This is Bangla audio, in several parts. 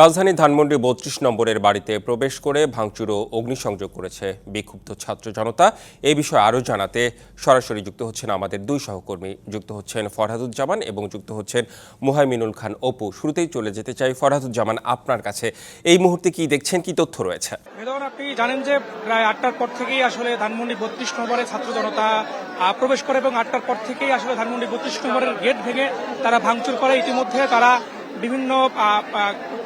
রাজধানী ধানমন্ডি বত্রিশ নম্বরের বাড়িতে প্রবেশ করে ভাঙচুর ও অগ্নিসংযোগ করেছে বিক্ষুব্ধ ছাত্র জনতা। এই বিষয়ে আরও জানাতে সরাসরি যুক্ত হচ্ছেন আমাদের দুই সহকর্মী। যুক্ত হচ্ছেন ফরহাদুজ্জামান এবং যুক্ত হচ্ছেন মুহাইমিনুল খান অপু। শুরুতেই চলে যেতে চাই ফরহাদুজ্জামান, আপনার কাছে। এই মুহূর্তে কি দেখছেন, কি তথ্য রয়েছে? আপনি জানেন যে প্রায় আটটার পর থেকেই আসলে ধানমন্ডি বত্রিশ নম্বরে ছাত্র জনতা প্রবেশ করে এবং আটটার পর থেকেই আসলে ধানমন্ডি বত্রিশ নম্বরের গেট ভেঙে তারা ভাঙচুর করে। ইতিমধ্যে তারা বিভিন্ন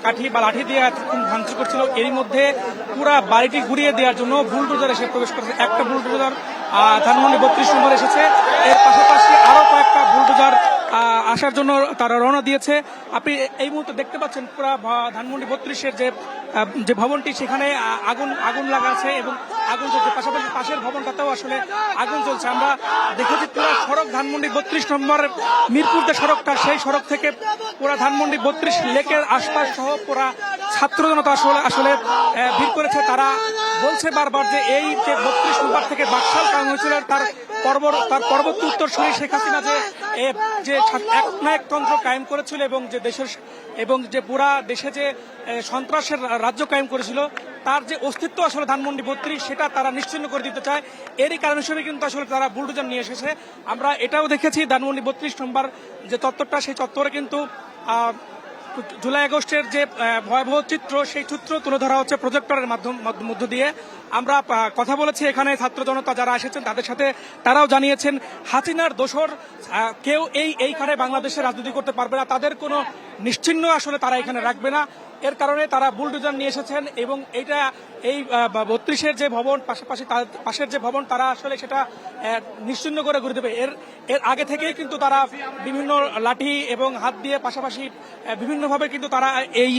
কাঠি বা লাঠি দিয়ে ভাঙচুর করছিল। এরই মধ্যে পুরা বাড়িটি ঘুরিয়ে দেওয়ার জন্য বুলডোজার এসে প্রবেশ করেছে। একটা বুলডোজার ধানমন্ডি বত্রিশ নম্বর এসেছে। এর পাশাপাশি আরও আসার জন্য তারা রওনা দিয়েছে। আপনি এই মুহূর্তে দেখতে পাচ্ছেন পুরা ধানমন্ডি বত্রিশের যে যে ভবনটি, সেখানে আগুন আগুন লাগা আছে এবং আগুন চলছে পাশাপাশি পাশের ভবনটাতেও আসলে আগুন চলছে আমরা দেখেছি পুরো সড়ক ধানমন্ডি বত্রিশ নম্বর মিরপুর যে সড়কটা, সেই সড়ক থেকে পুরা ধানমন্ডি বত্রিশ লেকের আশপাশ সহ পুরা ছাত্র জনতা আসলে আসলে ভিড় করেছে। তারা বলছে বারবার যে এই যে বত্রিশ নম্বর থেকে বাকশাল কাম হয়েছিল তার পর্ব তার পরবর্তী উত্তরসূরি শেখ হাসিনা যে যে এক না এক তন্ত্র কায়েম করেছিল এবং যে দেশের এবং যে পুরা দেশে যে সন্ত্রাসের রাজ্য কায়েম করেছিল, তার যে অস্তিত্ব আসলে ধানমন্ডি বত্রিশ, সেটা তারা নিশ্চিন্ন করে দিতে চায়। এরই কারণ হিসেবে কিন্তু আসলে তারা বুলডোজার নিয়ে এসেছে। আমরা এটাও দেখেছি ধানমন্ডি বত্রিশ নম্বর যে চত্বরটা সেই চত্বরে কিন্তু জুলাই আগস্টের যে ভয়াবহ চিত্র, সেই চিত্র তুলে ধরা হচ্ছে প্রজেক্টরের মাধ্যম, মধ্য দিয়ে। আমরা কথা বলেছি এখানে ছাত্র জনতা যারা এসেছেন, তাদের সাথে তারাও জানিয়েছেন হাসিনার দোষর কেউ এই, এইখানে বাংলাদেশে রাজনীতি করতে পারবে না। তাদের কোনো নিশ্চিহ্ন আসলে তারা এখানে রাখবে না। এর কারণে তারা বুলডোজার নিয়ে এসেছেন এবং এটা এই বত্রিশের যে ভবন পাশাপাশি পাশের যে ভবন তারা আসলে সেটা আহ, নিশ্চিহ্ন করে ঘুরে দেবে। এর এর আগে থেকেই কিন্তু তারা বিভিন্ন লাঠি এবং হাত দিয়ে পাশাপাশি বিভিন্নভাবে কিন্তু তারা এই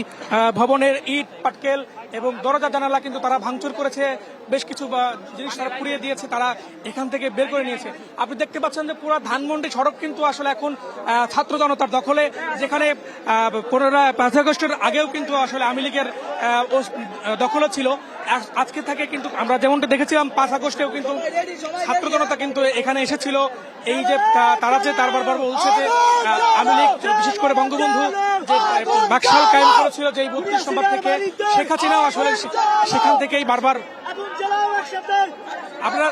ভবনের ইট পাটকেল এবং দরজা জানালা কিন্তু তারা ভাঙচুর করেছে। বেশ কিছু জিনিস তারা পুড়িয়ে দিয়েছে তারা এখান থেকে বের করে নিয়েছে। আপনি দেখতে পাচ্ছেন যে পুরো ধানমন্ডি সড়ক কিন্তু আসলে এখন ছাত্র জনতার দখলে যেখানে পনেরো পাঁচ আগস্টের আগেও কিন্তু আসলে আওয়ামী লীগের আহ, ওস- আহ, দখলে ছিল। আজকে থেকে কিন্তু আমরা যেমনটা দেখেছিলাম পাঁচ আগস্টেও কিন্তু ছাত্র জনতা কিন্তু এখানে এসেছিল। এই যে তারা যে তার বারবার বলছে যে আওয়ামী লীগ বিশেষ করে বঙ্গবন্ধু বাকশাল কায়েম করেছিল যে বত্রিশ নম্বর থেকে শেখ হাসিনাও আসলে সেখান থেকেই বারবার আপনারা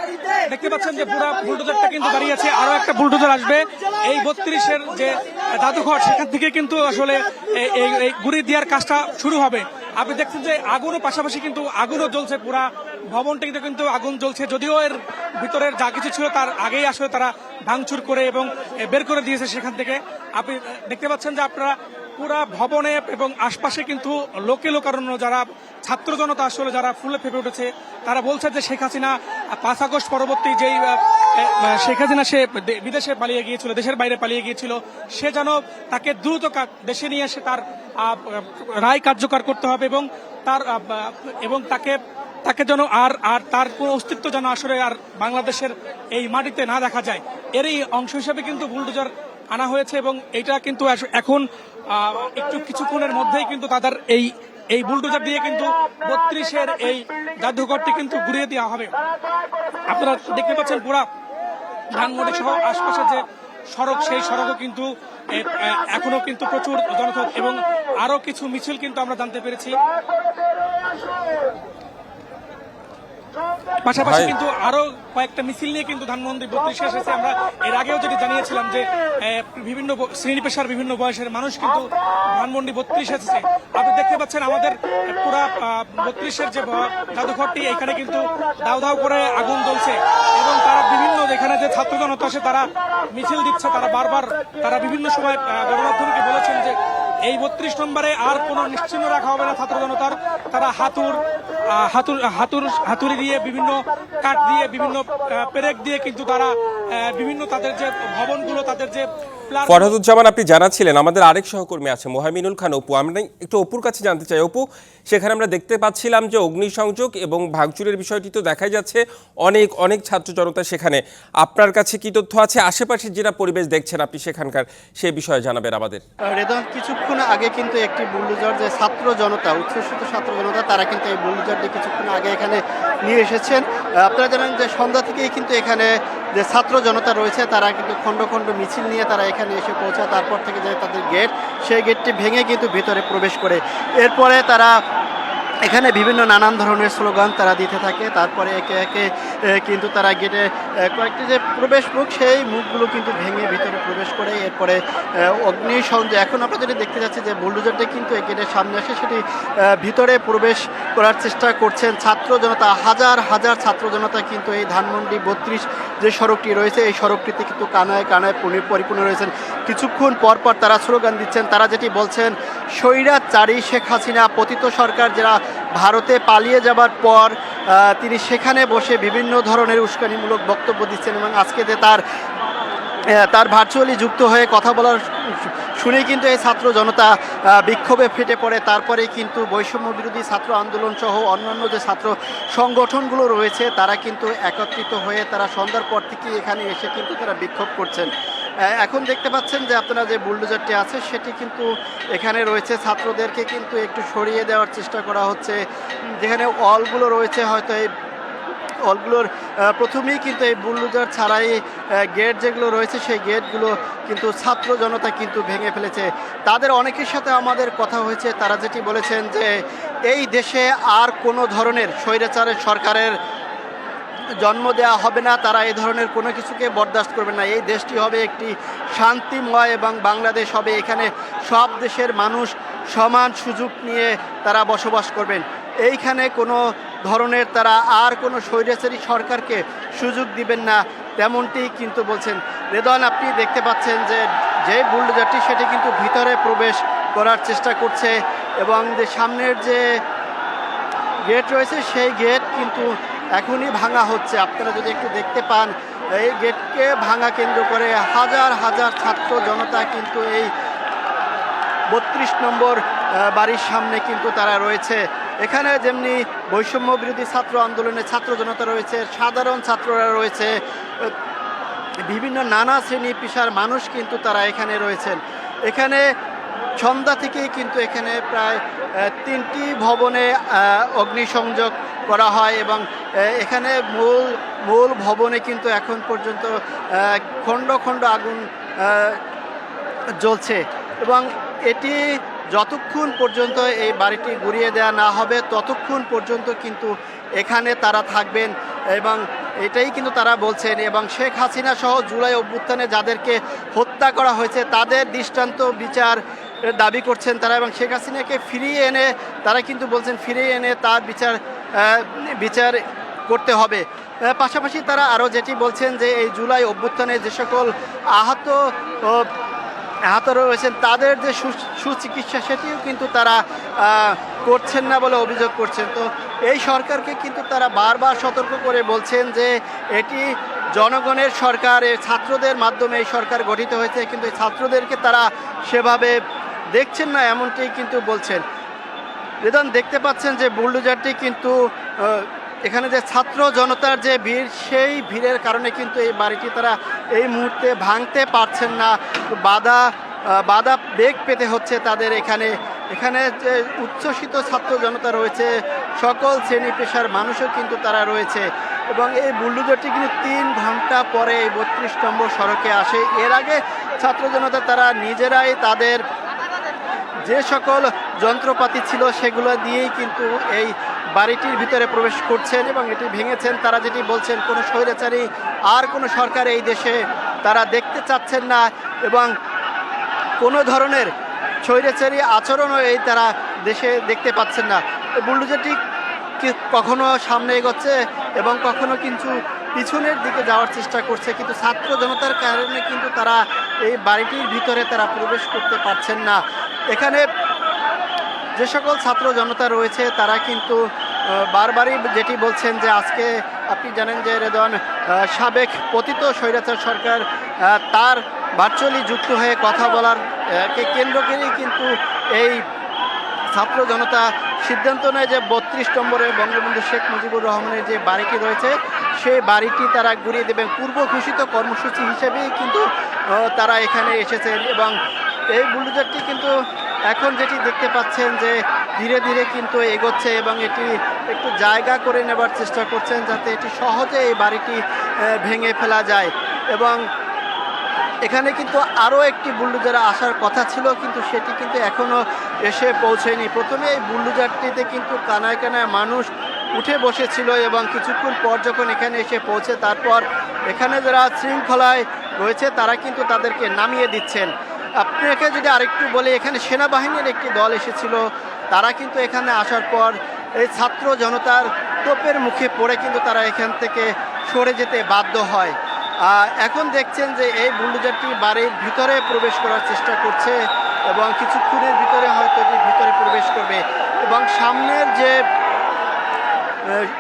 দেখতে পাচ্ছেন যে পুরা বুলডোজারটা কিন্তু দাঁড়িয়ে আছে আরও একটা বুলডোজার আসবে। এই বত্রিশের যে জাদুঘর সেখান থেকে কিন্তু আসলে এই গুড়ি দেওয়ার কাজটা শুরু হবে। আপনি দেখছেন যে আগুনও পাশাপাশি কিন্তু আগুনও জ্বলছে, পুরা ভবনটিতে কিন্তু আগুন জ্বলছে, যদিও এর ভিতরের যা কিছু ছিল তার আগেই আসলে তারা ভাঙচুর করে এবং বের করে দিয়েছে সেখান থেকে। আপনি দেখতে পাচ্ছেন যে আপনারা পুরা ভবনে এবং আশপাশে কিন্তু লোকে লোকারণ্য যারা ছাত্র জনতা আসলে যারা ফুলে ফেপে উঠেছে, তারা বলছে যে শেখ হাসিনা পাঁচ আগস্ট পরবর্তী যেই শেখ হাসিনা সে বিদেশে পালিয়ে গিয়েছিল, দেশের বাইরে পালিয়ে গিয়েছিল, সে যেন তাকে দ্রুত দেশে নিয়ে এসে তার রায় কার্যকর করতে হবে এবং তার এবং তাকে তাকে যেন আর আর তার কোনো অস্তিত্ব যেন আসলে আর বাংলাদেশের এই মাটিতে না দেখা যায়। এরই অংশ হিসেবে কিন্তু বুলডোজার আনা হয়েছে এবং এটা কিন্তু এখন একটু কিছুক্ষণের মধ্যেই কিন্তু তাদের এই এই বুলডোজার দিয়ে কিন্তু বত্রিশের এই জাদুঘরটি কিন্তু ঘুরিয়ে দেওয়া হবে। আপনারা দেখতে পাচ্ছেন পুরা ধানমন্ডি সহ আশপাশে যে সড়ক, সেই সড়কও কিন্তু এখনও কিন্তু প্রচুর জনতা এবং আরও কিছু মিছিল কিন্তু আমরা জানতে পেরেছি। পাশাপাশি কিন্তু আরও কয়েকটা মিছিল নিয়ে কিন্তু ধানমন্ডি বত্রিশে এসেছে আমরা এর আগেও যেটি জানিয়েছিলাম যে বিভিন্ন শ্রেণি পেশার বিভিন্ন বয়সের মানুষ কিন্তু ধানমন্ডি বত্রিশ এসেছে। আপনি দেখতে পাচ্ছেন আমাদের পুরা বত্রিশের যে জাদুঘরটি এখানে কিন্তু দাউ দাউ করে আগুন জ্বলছে এবং তারা বিভিন্ন যেখানে যে ছাত্র জনতা আসে তারা মিছিল দিচ্ছে তারা বারবার তারা বিভিন্ন সময় গণমাধ্যমকে বলেছেন যে এই বত্রিশ নম্বরে আর কোনো নিশ্চিন্ন রাখা হবে না ছাত্র জনতার তারা হাতুর হাতুর হাতুর, হাতুড়ি দিয়ে বিভিন্ন কাঠ দিয়ে বিভিন্ন পেরেক দিয়ে কিন্তু তারা বিভিন্ন তাদের যে ভবনগুলো, তাদের যে ফরহাদুজ্জামান আপনি জানাচ্ছিলেন আমাদের আরেক সহকর্মী আছে মোহামিনুল খান অপু। আমরা একটু অপুর কাছে জানতে চাই অপু সেখানে আমরা দেখতে পাচ্ছিলাম যে অগ্নিসংযোগ এবং ভাঙচুরের বিষয়টি তো দেখাই যাচ্ছে অনেক অনেক ছাত্র জনতা সেখানে। আপনার কাছে কি তথ্য আছে? আশেপাশে যেটা পরিবেশ দেখছেন আপনি সেখানকার সে বিষয়ে জানাবেন আমাদের। রেদন কিছুক্ষণ আগে কিন্তু একটি বুলডোজার যে ছাত্র জনতা উচ্ছ্বসিত ছাত্র জনতা তারা কিন্তু এই বুলডোজারটি কিছুক্ষণ আগে এখানে নিয়ে এসেছেন। আপনারা জানেন যে সন্ধ্যা থেকেই কিন্তু এখানে যে ছাত্র জনতা রয়েছে, তারা কিন্তু খণ্ড খণ্ড মিছিল নিয়ে তারা এখানে এসে পৌঁছায়। তারপর থেকে যে তাদের গেট সেই গেটটি ভেঙে কিন্তু ভিতরে প্রবেশ করে। এরপরে তারা এখানে বিভিন্ন নানান ধরনের স্লোগান তারা দিতে থাকে। তারপরে একে একে কিন্তু তারা গেটে কয়েকটি যে প্রবেশ মুখ, সেই মুখগুলো কিন্তু ভেঙে ভিতরে প্রবেশ করে। এরপরে অগ্নি সংযোগ এখন আমরা যেটি দেখতে যাচ্ছি যে বুলডোজারটি কিন্তু এই গেটের সামনে আসে, সেটি ভিতরে প্রবেশ করার চেষ্টা করছেন ছাত্র জনতা। হাজার হাজার ছাত্র জনতা কিন্তু এই ধানমন্ডি বত্রিশ যে সড়কটি রয়েছে, এই সড়কটিতে কিন্তু কানায় কানায় পরি- পরিপূর্ণ রয়েছেন। কিছুক্ষণ পর পর তারা স্লোগান দিচ্ছেন। তারা যেটি বলছেন স্বৈরাচারী শেখ হাসিনা, পতিত সরকার যারা ভারতে পালিয়ে যাবার পর তিনি সেখানে বসে বিভিন্ন ধরনের উস্কানিমূলক বক্তব্য দিচ্ছেন এবং আজকে যে তার তার ভার্চুয়ালি যুক্ত হয়ে কথা বলার শুনেই কিন্তু এই ছাত্র জনতা বিক্ষোভে ফেটে পড়ে। তারপরেই কিন্তু বৈষম্য বিরোধী ছাত্র আন্দোলন সহ অন্যান্য যে ছাত্র সংগঠনগুলো রয়েছে, তারা কিন্তু একত্রিত হয়ে তারা সন্ধ্যার পর থেকে এখানে এসে কিন্তু তারা বিক্ষোভ করছেন। এখন দেখতে পাচ্ছেন যে আপনারা যে বুলডোজারটি আছে, সেটি কিন্তু এখানে রয়েছে। ছাত্রদেরকে কিন্তু একটু সরিয়ে দেওয়ার চেষ্টা করা হচ্ছে। যেখানে অলগুলো রয়েছে, হয়তো এই অলগুলোর প্রথমেই কিন্তু এই বুলডোজার ছাড়াই গেট যেগুলো রয়েছে, সেই গেটগুলো কিন্তু ছাত্র জনতা কিন্তু ভেঙে ফেলেছে। তাদের অনেকের সাথে আমাদের কথা হয়েছে। তারা যেটি বলেছেন যে, এই দেশে আর কোনো ধরনের স্বৈরাচারের সরকারের জন্ম দেওয়া হবে না, তারা এই ধরনের কোনো কিছুকে বরদাস্ত করবে না। এই দেশটি হবে একটি শান্তিময় এবং বাংলাদেশ হবে এখানে সব দেশের মানুষ সমান সুযোগ নিয়ে তারা বসবাস করবেন। এইখানে কোনো ধরনের তারা আর কোনো স্বৈরাচারী সরকারকে সুযোগ দিবেন না, তেমনটি কিন্তু বলছেন। রেদন আপনি দেখতে পাচ্ছেন যে যে বুলডোজারটি সেটি কিন্তু ভিতরে প্রবেশ করার চেষ্টা করছে এবং যে সামনের যে গেট রয়েছে, সেই গেট কিন্তু এখনই ভাঙা হচ্ছে। আপনারা যদি একটু দেখতে পান, এই গেটকে ভাঙা কেন্দ্র করে হাজার হাজার ছাত্র জনতা কিন্তু এই বত্রিশ নম্বর বাড়ির সামনে কিন্তু তারা রয়েছে। এখানে যেমনি বৈষম্য বিরোধী ছাত্র আন্দোলনের ছাত্র জনতা রয়েছে, সাধারণ ছাত্ররা রয়েছে বিভিন্ন নানা শ্রেণি পেশার মানুষ কিন্তু তারা এখানে রয়েছেন। এখানে সন্ধ্যা থেকেই কিন্তু এখানে প্রায় তিনটি ভবনে অগ্নিসংযোগ করা হয় এবং এখানে মূল মূল ভবনে কিন্তু এখন পর্যন্ত খণ্ড খণ্ড আগুন জ্বলছে। এবং এটি যতক্ষণ পর্যন্ত এই বাড়িটি গুড়িয়ে দেওয়া না হবে, ততক্ষণ পর্যন্ত কিন্তু এখানে তারা থাকবেন এবং এটাই কিন্তু তারা বলছেন। এবং শেখ হাসিনা সহ জুলাই অভ্যুত্থানে যাদেরকে হত্যা করা হয়েছে, তাদের দৃষ্টান্ত বিচার দাবি করছেন তারা এবং শেখ হাসিনাকে ফিরিয়ে এনে তারা কিন্তু বলছেন ফিরিয়ে এনে তার বিচার বিচার করতে হবে। পাশাপাশি তারা আরও যেটি বলছেন যে এই জুলাই অভ্যুত্থানে যে সকল আহত আহত রয়েছেন, তাদের যে সুচিকিৎসা সেটিও কিন্তু তারা করছেন না বলে অভিযোগ করছেন। তো এই সরকারকে কিন্তু তারা বারবার সতর্ক করে বলছেন যে এটি জনগণের সরকার ছাত্রদের মাধ্যমে এই সরকার গঠিত হয়েছে, কিন্তু এই ছাত্রদেরকে তারা সেভাবে দেখছেন না এমনটাই কিন্তু বলছেন। রেদন, দেখতে পাচ্ছেন যে বুলডোজারটি কিন্তু এখানে যে ছাত্র জনতার যে ভিড়, সেই ভিড়ের কারণে কিন্তু এই বাড়িটি তারা এই মুহূর্তে ভাঙতে পারছেন না। বাধা বাধা বেগ পেতে হচ্ছে তাদের এখানে। এখানে যে উচ্ছ্বসিত ছাত্র জনতা রয়েছে, সকল শ্রেণি পেশার মানুষও কিন্তু তারা রয়েছে। এবং এই বুলডোজারটি কিন্তু তিন ঘণ্টা পরে এই বত্রিশ নম্বর সড়কে আসে। এর আগে ছাত্র জনতা তারা নিজেরাই তাদের যে সকল যন্ত্রপাতি ছিল সেগুলো দিয়েই কিন্তু এই বাড়িটির ভিতরে প্রবেশ করছেন এবং এটি ভেঙেছেন। তারা যেটি বলছেন, কোনো স্বৈরাচারী আর কোনো সরকার এই দেশে তারা দেখতে চাচ্ছেন না এবং কোনো ধরনের স্বৈরাচারী আচরণও এই তারা দেশে দেখতে পাচ্ছেন না। বুলডোজারটি কখনো সামনে এগোচ্ছে এবং কখনো কিন্তু পিছনের দিকে যাওয়ার চেষ্টা করছে, কিন্তু ছাত্র জনতার কারণে কিন্তু তারা এই বাড়িটির ভিতরে তারা প্রবেশ করতে পারছেন না। এখানে যে সকল ছাত্র জনতা রয়েছে, তারা কিন্তু বারবারই যেটি বলছেন যে আজকে আপনি জানেন যে রেদন সাবেক পতিত স্বৈরাচার সরকার তার ভার্চুয়ালি যুক্ত হয়ে কথা বলার কে কেন্দ্র করেই কিন্তু এই ছাত্র জনতা সিদ্ধান্ত নেয় যে বত্রিশ নম্বরে বঙ্গবন্ধু শেখ মুজিবুর রহমানের যে বাড়িটি রয়েছে, সেই বাড়িটি তারা ঘুরিয়ে দেবেন। পূর্ব ঘোষিত কর্মসূচি হিসেবেই কিন্তু তারা এখানে এসেছেন এবং এই বুলডোজারটি কিন্তু এখন যেটি দেখতে পাচ্ছেন যে ধীরে ধীরে কিন্তু এগোচ্ছে এবং এটি একটু জায়গা করে নেবার চেষ্টা করছেন যাতে এটি সহজে এই বাড়িটি ভেঙে ফেলা যায়। এবং এখানে কিন্তু আরও একটি বুলডোজার আসার কথা ছিল, কিন্তু সেটি কিন্তু এখনও এসে পৌঁছেনি। প্রথমে এই বুলডোজারটিতে কিন্তু কানায় কানায় মানুষ উঠে বসেছিল এবং কিছুক্ষণ পর যখন এখানে এসে পৌঁছে, তারপর এখানে যারা শৃঙ্খলায় রয়েছে, তারা কিন্তু তাদেরকে নামিয়ে দিচ্ছেন। আপনাকে যদি আরেকটু বলি, এখানে সেনাবাহিনীর একটি দল এসেছিল। তারা কিন্তু এখানে আসার পর এই ছাত্র জনতার তোপের মুখে পড়ে কিন্তু তারা এখান থেকে সরে যেতে বাধ্য হয়। এখন দেখছেন যে এই বুলডোজারটি বাড়ির ভিতরে প্রবেশ করার চেষ্টা করছে এবং কিছুক্ষণের ভিতরে হয়তো এটি ভিতরে প্রবেশ করবে। এবং সামনের যে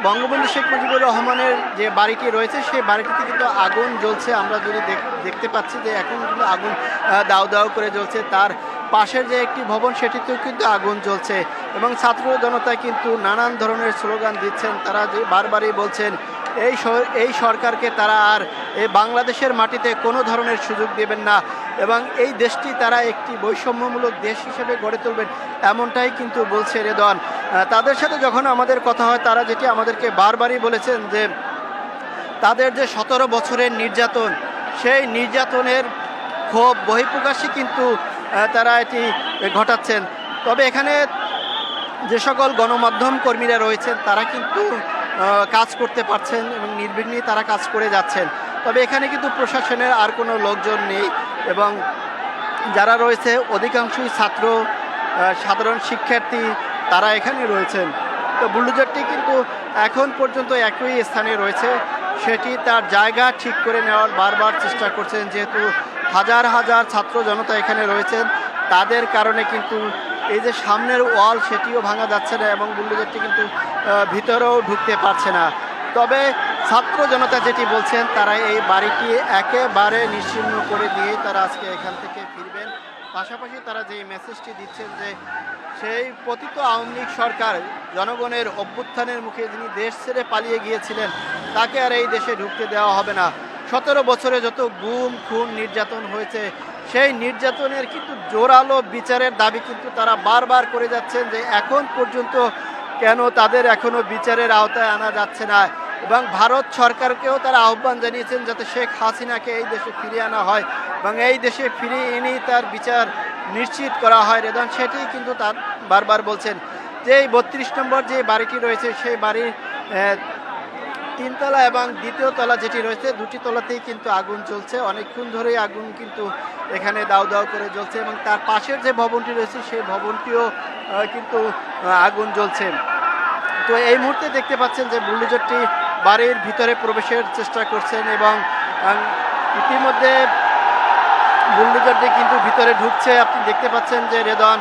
বঙ্গবন্ধু শেখ মুজিবুর রহমানের যে বাড়িটি রয়েছে সেই বাড়িটিতে কিন্তু আগুন জ্বলছে। আমরা যদি দেখ- দেখতে পাচ্ছি যে এখন কিন্তু আগুন দাও দাউ করে জ্বলছে। তার পাশের যে একটি ভবন, সেটিতেও কিন্তু আগুন জ্বলছে এবং ছাত্র জনতা কিন্তু নানান ধরনের স্লোগান দিচ্ছেন। তারা যে বারবারই বলছেন, এই এই সরকারকে তারা আর এই বাংলাদেশের মাটিতে কোনো ধরনের সুযোগ দেবেন না। এবং এই দেশটি তারা একটি বৈষম্যমূলক দেশ হিসেবে গড়ে তুলবেন এমনটাই কিন্তু বলছে রেদন তাদের সাথে যখন আমাদের কথা হয়, তারা যেটি আমাদেরকে বারবারই বলেছেন যে তাদের যে সতেরো বছরের নির্যাতন, সেই নির্যাতনের ক্ষোভ, বহিঃপ্রকাশই কিন্তু তারা এটি ঘটাচ্ছেন। তবে এখানে যে সকল গণমাধ্যম কর্মীরা রয়েছেন, তারা কিন্তু কাজ করতে পারছেন এবং নির্বিঘ্নে তারা কাজ করে যাচ্ছেন। তবে এখানে কিন্তু প্রশাসনের আর কোনো লোকজন নেই। এবং যারা রয়েছে, অধিকাংশই ছাত্র সাধারণ শিক্ষার্থী তারা এখানে রয়েছেন। তো বুলডোজারটি কিন্তু এখন পর্যন্ত একই স্থানে রয়েছে। সেটি তার জায়গা ঠিক করে নেওয়ার বারবার চেষ্টা করছেন, যেহেতু হাজার হাজার ছাত্র জনতা এখানে রয়েছেন। তাদের কারণে কিন্তু এই যে সামনের ওয়াল, সেটিও ভাঙা যাচ্ছে না এবং বুলডোজারটি কিন্তু ভিতরেও ঢুকতে পারছে না। তবে ছাত্র জনতা যেটি বলছেন, তারা এই বাড়িটি একেবারে নিশ্চিহ্ন করে দিয়ে তারা আজকে এখান থেকে ফিরবেন। পাশাপাশি তারা যে মেসেজটি দিচ্ছেন যে, সেই পতিত আওয়ামী লীগ সরকার জনগণের অভ্যুত্থানের মুখে যিনি দেশ ছেড়ে পালিয়ে গিয়েছিলেন, তাকে আর এই দেশে ঢুকতে দেওয়া হবে না। সতেরো বছরে যত গুম, খুন, নির্যাতন হয়েছে, সেই নির্যাতনের কিন্তু জোরালো বিচারের দাবি কিন্তু তারা বারবার করে যাচ্ছেন যে, এখন পর্যন্ত কেন তাদের এখনও বিচারের আওতায় আনা যাচ্ছে না? এবং ভারত সরকারকেও তারা আহ্বান জানিয়েছেন যাতে শেখ হাসিনাকে এই দেশে ফিরিয়ে আনা হয় এবং এই দেশে ফিরিয়ে এনেই তার বিচার নিশ্চিত করা হয়। রেদন, সেটি কিন্তু তার বারবার বলছেন যে এই বত্রিশ নম্বর যে বাড়িটি রয়েছে, সেই বাড়ির তিনতলা এবং দ্বিতীয় তলা যেটি রয়েছে, দুটি তলাতেই কিন্তু আগুন চলছে অনেকক্ষণ ধরেই আগুন কিন্তু এখানে দাউ দাউ করে জ্বলছে এবং তার পাশের যে ভবনটি রয়েছে, সেই ভবনটিও কিন্তু আগুন জ্বলছে। তো এই মুহূর্তে দেখতে পাচ্ছেন যে বুলডোজারটি বাড়ির ভিতরে প্রবেশের চেষ্টা করছেন এবং ইতিমধ্যে বুলডোজারটি কিন্তু ভিতরে ঢুকছে। আপনি দেখতে পাচ্ছেন যে রেদন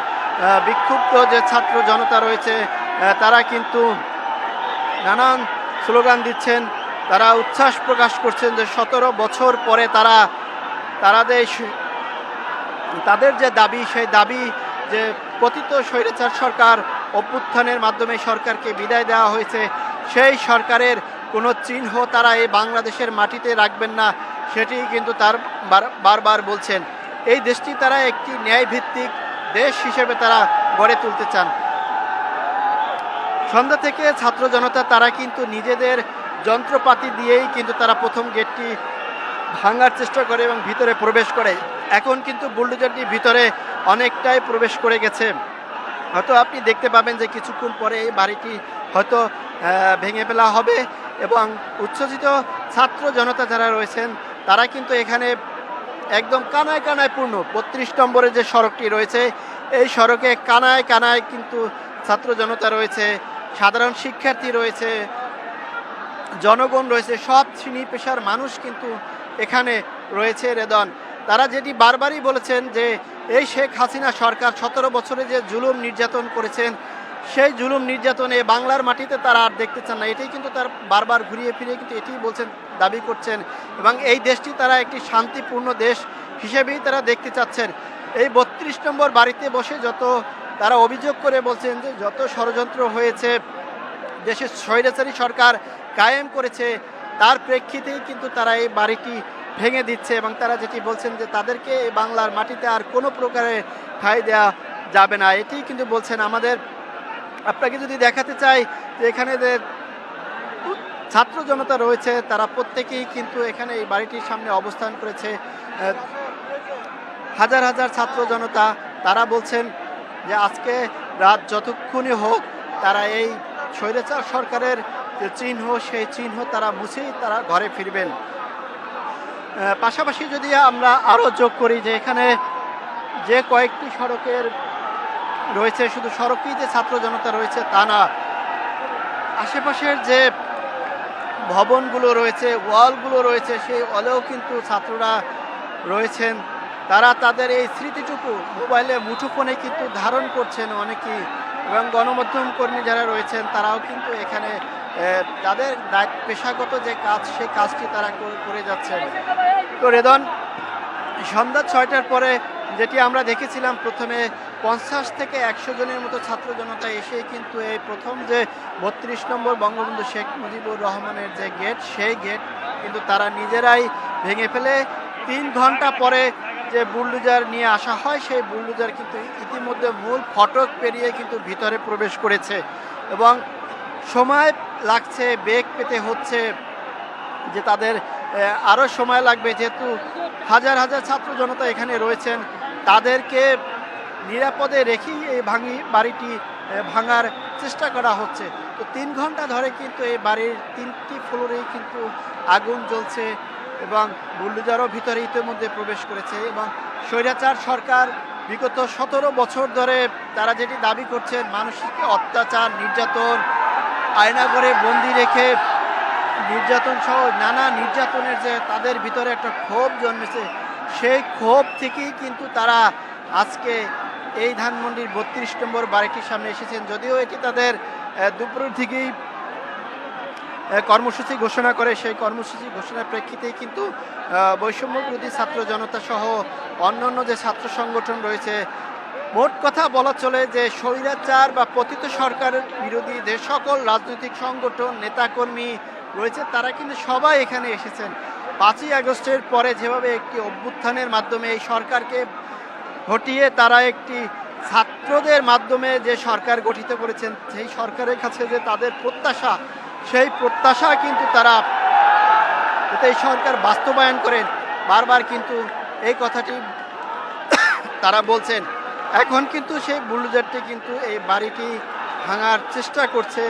বিক্ষুব্ধ যে ছাত্র জনতা রয়েছে তারা কিন্তু নানান স্লোগান দিচ্ছেন। তারা উচ্ছ্বাস প্রকাশ করছেন যে সতেরো বছর পরে তারা তারাদের তাদের যে দাবি, সেই দাবি যে পতিত স্বৈরাচার সরকার অভ্যুত্থানের মাধ্যমে সরকারকে বিদায় দেওয়া হয়েছে, সেই সরকারের কোনো চিহ্ন তারা এই বাংলাদেশের মাটিতে রাখবেন না সেটি কিন্তু তার বারবার বলছেন। এই দেশটি তারা একটি ন্যায়ভিত্তিক দেশ হিসেবে তারা গড়ে তুলতে চান। সন্ধ্যা থেকে ছাত্র জনতা, তারা কিন্তু নিজেদের যন্ত্রপাতি দিয়েই কিন্তু তারা প্রথম গেটটি ভাঙার চেষ্টা করে এবং ভিতরে প্রবেশ করে। এখন কিন্তু বুলডোজারটি ভিতরে অনেকটাই প্রবেশ করে গেছে। হয়তো আপনি দেখতে পাবেন যে কিছুক্ষণ পরে এই বাড়িটি হয়তো ভেঙে ফেলা হবে এবং উচ্ছ্বসিত ছাত্র জনতা যারা রয়েছেন, তারা কিন্তু এখানে একদম কানায় কানায় পূর্ণ। বত্রিশ নম্বরে যে সড়কটি রয়েছে, এই সড়কে কানায় কানায় কিন্তু ছাত্র জনতা রয়েছে, সাধারণ শিক্ষার্থী রয়েছে, জনগণ রয়েছে, সব শ্রেণি পেশার মানুষ কিন্তু এখানে রয়েছে, রেদন। তারা যেটি বারবারই বলেছেন যে এই শেখ হাসিনা সরকার সতেরো বছরে যে জুলুম নির্যাতন করেছেন, সেই জুলুম নির্যাতনে বাংলার মাটিতে তারা আর দেখতে চান না। এটাই কিন্তু তার বারবার ঘুরিয়ে ফিরিয়ে কিন্তু এটিই বলছেন, দাবি করছেন। এবং এই দেশটি তারা একটি শান্তিপূর্ণ দেশ হিসেবেই তারা দেখতে চাচ্ছেন। এই বত্রিশ নম্বর বাড়িতে বসে যত তারা অভিযোগ করে বলছেন যে যত ষড়যন্ত্র হয়েছে, দেশের স্বৈরাচারী সরকার কায়েম করেছে, তার প্রেক্ষিতেই কিন্তু তারা এই বাড়িটি ভেঙে দিচ্ছে এবং তারা যেটি বলছেন যে তাদেরকে বাংলার মাটিতে আর কোনো প্রকারে ঠাঁই দেওয়া যাবে না। এটি কিন্তু বলছেন আমাদের, আপনাকে যদি দেখাতে চাই যে এখানে যে ছাত্র জনতা রয়েছে, তারা প্রত্যেকেই কিন্তু এখানে এই বাড়িটির সামনে অবস্থান করেছে। হাজার হাজার ছাত্র জনতা, তারা বলছেন যে আজকে রাত যতক্ষণই হোক তারা এই স্বৈরাচার সরকারের যে চিহ্ন, সেই চিহ্ন তারা মুছেই তারা ঘরে ফিরবেন। পাশাপাশি যদি আমরা আরও যোগ করি যে এখানে যে কয়েকটি সড়কের রয়েছে, শুধু সড়কেই যে ছাত্র জনতা রয়েছে তা না, আশেপাশের যে ভবনগুলো রয়েছে, ওয়ালগুলো রয়েছে, সেই ওয়ালেও কিন্তু ছাত্ররা রয়েছেন। তারা তাদের এই স্মৃতিটুকু মোবাইলে মুঠোফোনে কিন্তু ধারণ করছেন অনেকেই এবং গণমাধ্যম কর্মী যারা রয়েছেন, তারাও কিন্তু এখানে তাদের পেশাগত যে কাজ, সেই কাজটি তারা করে- যাচ্ছেন তো রেদন, সন্ধ্যা ছয়টার পরে যেটি আমরা দেখেছিলাম, প্রথমে পঞ্চাশ থেকে একশো জনের মতো ছাত্র জনতা এসে কিন্তু এই প্রথম যে বত্রিশ নম্বর বঙ্গবন্ধু শেখ মুজিবুর রহমানের যে গেট, সেই গেট কিন্তু তারা নিজেরাই ভেঙে ফেলে। তিন ঘণ্টা পরে যে বুলডুজার নিয়ে আসা হয়, সেই বুলডুজার কিন্তু ইতিমধ্যে মূল ফটক পেরিয়ে কিন্তু ভিতরে প্রবেশ করেছে। এবং সময় লাগছে বেগ পেতে হচ্ছে, যে তাদের আরও সময় লাগবে। যেহেতু হাজার হাজার ছাত্র জনতা এখানে রয়েছেন, তাদেরকে নিরাপদে রেখেই এই ভাঙি বাড়িটি ভাঙার চেষ্টা করা হচ্ছে। তো তিন ঘণ্টা ধরে কিন্তু এই বাড়ির তিনটি ফ্লোরেই কিন্তু আগুন জ্বলছে এবং বুল্ডুজারও ভিতরে ইতিমধ্যে প্রবেশ করেছে এবং স্বৈরাচার সরকার বিগত সতেরো বছর ধরে তারা যেটি দাবি করছেন, মানুষকে অত্যাচার, নির্যাতন আয়নাঘরে বন্দি রেখে নির্যাতন সহ নানা নির্যাতনের যে তাদের ভিতরে একটা ক্ষোভ জন্মেছে সেই ক্ষোভ থেকেই কিন্তু তারা আজকে এই ধানমন্ডির বত্রিশ নম্বর বাড়িটির সামনে এসেছেন। যদিও এটি তাদের দুপুর থেকেই কর্মসূচি ঘোষণা করে সেই কর্মসূচি ঘোষণার প্রেক্ষিতেই কিন্তু আহ, বৈষম্য বিরোধী ছাত্র জনতা সহ অন্যান্য যে ছাত্র সংগঠন রয়েছে মোট কথা বলা চলে যে স্বৈরাচার বা পতিত সরকারের বিরোধী যে সকল রাজনৈতিক সংগঠন, নেতাকর্মী রয়েছে, তারা কিন্তু সবাই এখানে এসেছেন। পাঁচই আগস্টের পরে যেভাবে একটি অভ্যুত্থানের মাধ্যমে এই সরকারকে হটিয়ে তারা একটি ছাত্রদের মাধ্যমে যে সরকার গঠিত করেছেন, সেই সরকারের কাছে যে তাদের প্রত্যাশা, সেই প্রত্যাশা কিন্তু তারা এই সরকার বাস্তবায়ন করেন। বারবার কিন্তু এই কথাটি তারা বলছেন। এখন কিন্তু সেই বুলডোজারটি কিন্তু এই বাড়িটি ভাঙার চেষ্টা করছে।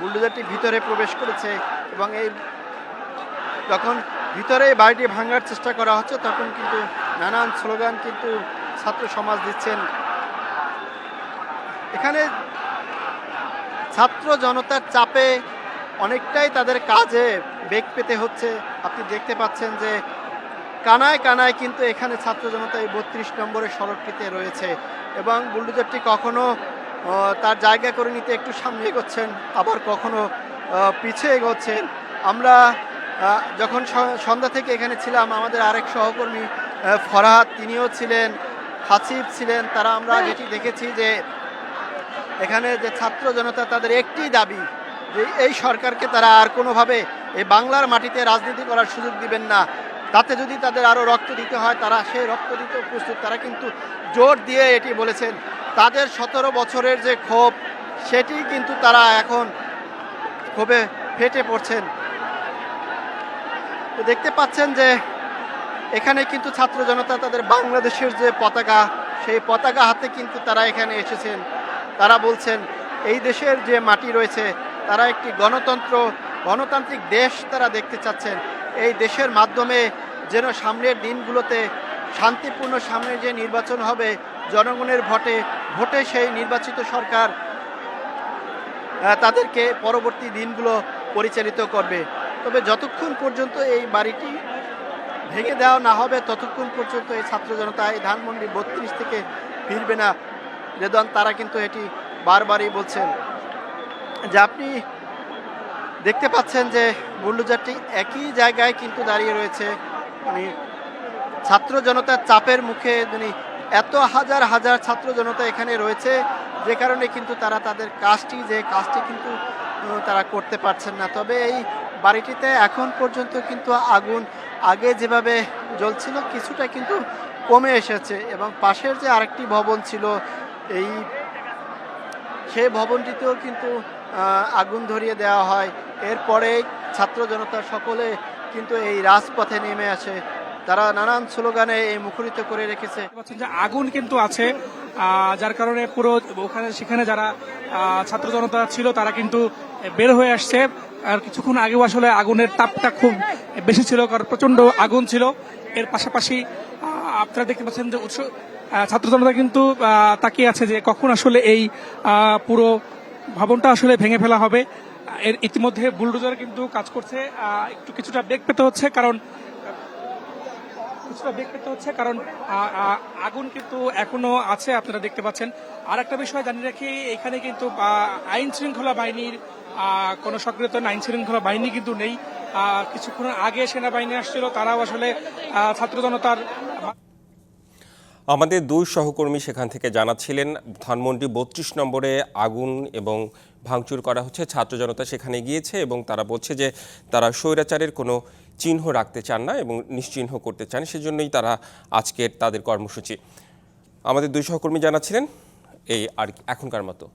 বুলডোজারটি ভিতরে প্রবেশ করেছে এবং এই যখন ভিতরে বাড়িটি ভাঙার চেষ্টা করা হচ্ছে, তখন কিন্তু নানান স্লোগান কিন্তু ছাত্র সমাজ দিচ্ছেন। এখানে ছাত্র জনতার চাপে অনেকটাই তাদের কাজে বেগ পেতে হচ্ছে। আপনি দেখতে পাচ্ছেন যে কানায় কানায় কিন্তু এখানে ছাত্র জনতা এই বত্রিশ নম্বরের সড়কটিতে রয়েছে। এবং বুলডোজারটি কখনো তার জায়গা করে নিতে একটু সামনে এগোচ্ছেন, আবার কখনো পিছিয়ে এগোচ্ছেন। আমরা যখন সন্ধ্যা থেকে এখানে ছিলাম, আমাদের আরেক সহকর্মী ফরহাদ, তিনিও ছিলেন হাসিফ ছিলেন, তারা আমরা যেটি দেখেছি যে, এখানে যে ছাত্র জনতা তাদের একটি দাবি যে, এই সরকারকে তারা আর কোনোভাবে এই বাংলার মাটিতে রাজনীতি করার সুযোগ দিবেন না। তাতে যদি তাদের আরও রক্ত দিতে হয়, তারা সেই রক্ত দিতে প্রস্তুত। তারা কিন্তু জোর দিয়ে এটি বলেছেন। তাদের সতেরো বছরের যে ক্ষোভ, সেটি কিন্তু তারা এখন ক্ষোভে ফেটে পড়ছেন। তো দেখতে পাচ্ছেন যে এখানে কিন্তু ছাত্র জনতা তাদের বাংলাদেশের যে পতাকা, সেই পতাকা হাতে কিন্তু তারা এখানে এসেছেন। তারা বলছেন, এই দেশের যে মাটি রয়েছে, তারা একটি গণতন্ত্র, গণতান্ত্রিক দেশ তারা দেখতে চাচ্ছেন। এই দেশের মাধ্যমে যেন সামনের দিনগুলোতে শান্তিপূর্ণ সামনে যে নির্বাচন হবে, জনগণের ভোটে ভোটে সেই নির্বাচিত সরকার তাদেরকে পরবর্তী দিনগুলো পরিচালিত করবে। তবে যতক্ষণ পর্যন্ত এই বাড়িটি ভেঙে দেওয়া না হবে, ততক্ষণ পর্যন্ত এই ছাত্র জনতা এই ধানমন্ডি বত্রিশ থেকে ফিরবে না। রেদন তারা কিন্তু এটি বারবারই বলছেন যে আপনি দেখতে পাচ্ছেন যে বুল্ডোজারটি একই জায়গায় কিন্তু দাঁড়িয়ে রয়েছে। মানে ছাত্র জনতার চাপের মুখে মানে এত হাজার হাজার ছাত্র জনতা এখানে রয়েছে, যে কারণে কিন্তু তারা তাদের কাজটি, যে কাজটি কিন্তু তারা করতে পারছেন না। তবে এই বাড়িটিতে এখন পর্যন্ত কিন্তু আগুন আগে যেভাবে জ্বলছিল, কিছুটা কিন্তু কমে এসেছে। এবং পাশের যে আরেকটি ভবন ছিল, এই সেই ভবনটিতেও কিন্তু আগুন ধরিয়ে দেওয়া হয়। এরপরে ছাত্র জনতা সকলে কিন্তু এই রাজপথে নেমে আসে। তারা নানান স্লোগানে এই মুখরিত করে রেখেছে। যে আগুন কিন্তু আছে যার কারণে পুরো ওখানে, সেখানে যারা ছাত্র জনতা ছিল তারা কিন্তু বের হয়ে আসছে। আর কিছুক্ষণ আগেও আসলে আগুনের তাপটা খুব বেশি ছিল, কারণ প্রচণ্ড আগুন ছিল। এর পাশাপাশি আপনারা দেখতে পাচ্ছেন যে উৎস ছাত্র জনতা কিন্তু তাকিয়ে আছে যে কখন আসলে এই পুরো ভবনটা আসলে ভেঙে ফেলা হবে। এর ইতিমধ্যে বুলডোজার কিন্তু কাজ করছে। একটু কিছুটা বেগ পেতে হচ্ছে কারণ, কিছুটা বেগ পেতে হচ্ছে কারণ আগুন কিন্তু এখনও আছে, আপনারা দেখতে পাচ্ছেন। আর একটা বিষয় জানিয়ে রাখি, এখানে কিন্তু আইন শৃঙ্খলা বাহিনীর কোনো সক্রিয়তা আইন শৃঙ্খলা বাহিনী কিন্তু নেই। কিছুক্ষণ আগে সেনাবাহিনী আসছিল, তারাও আসলে ছাত্র জনতার আমাদের দুই সহকর্মী সেখান থেকে জানাচ্ছিলেন, ধানমন্ডি বত্রিশ নম্বরে আগুন এবং ভাঙচুর করা হচ্ছে, ছাত্র জনতা সেখানে গিয়েছে এবং তারা বলছে যে তারা স্বৈরাচারের কোনো চিহ্ন রাখতে চান না এবং নিশ্চিহ্ন করতে চান, সেজন্যই তারা আজকের তাদের কর্মসূচি। আমাদের দুই সহকর্মী জানাচ্ছিলেন, এই আর এখনকার মতো।